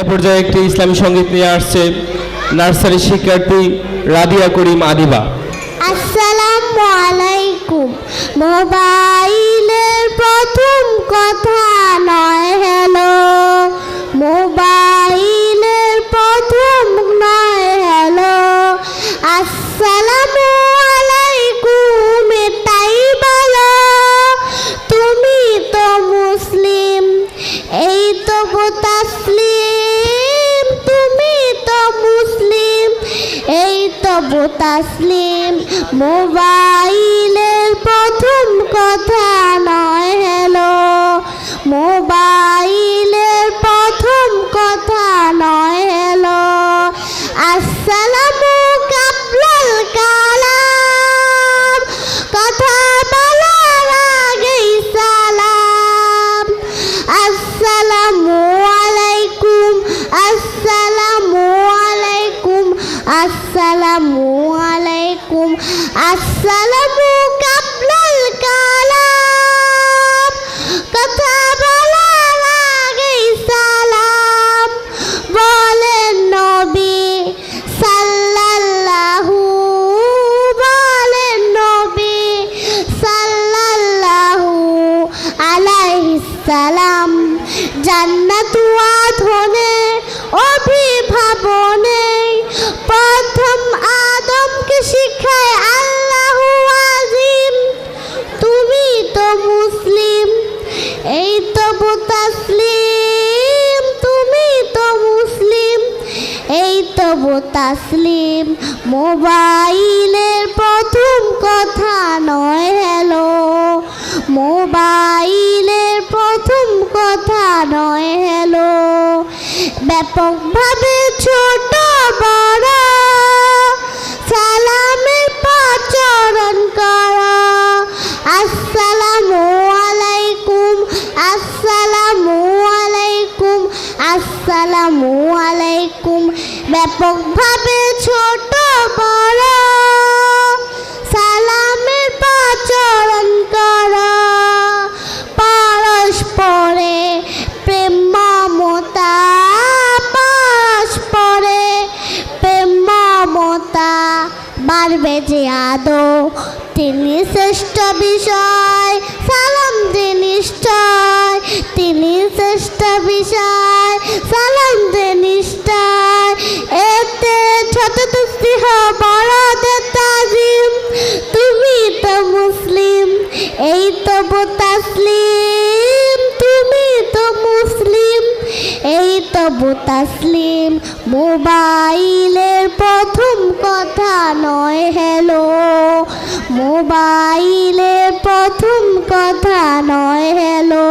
এ পর্যায়ে একটি ইসলামী সংগীত নিয়ে আসছে নার্সারি শিক্ষার্থী রাদিয়া করিম আদিবা। আসসালামু আলাইকুম। মোবাইলের প্রথম কথা তাসলিম, মোবাইলের প্রথম কথা নয়, হ্যালো। মোবাইলের প্রথম কথা নয়, হ্যালো। আসসালামু কাবলাল কালাম। কথা বলার আগেই সালাম। আসসালামু আলাইকুম। আসসালামু আলাইকুম। আসসালামু সালাম বলেন নবী সাল্লাল্লাহু বলেন নবী সাল্লাল্লাহু আলাইহিস সালাম। জান্নাত তাসলিম মোবাইলের প্রথম কথা নয় হ্যালো। মোবাইলের প্রথম কথা নয় হ্যালো। ব্যাপকভাবে ছোট বড় ব্যাপকভাবে ছোট বড়। সালামের পাচরণ করা। পরস্পরে প্রেম মমতা পরস্পরে প্রেম মমতা। বাড়বে যে আদো তিনি শ্রেষ্ঠ বিষয়। সালাম যে নিশ্চয়, তিনি শ্রেষ্ঠ বিষয়। সালাম যে এই তাসলিম তুমি তো মুসলিম, এই তাসলিম মোবাইলের প্রথম কথা নয়, হ্যালো। মোবাইলের প্রথম কথা নয়, হ্যালো।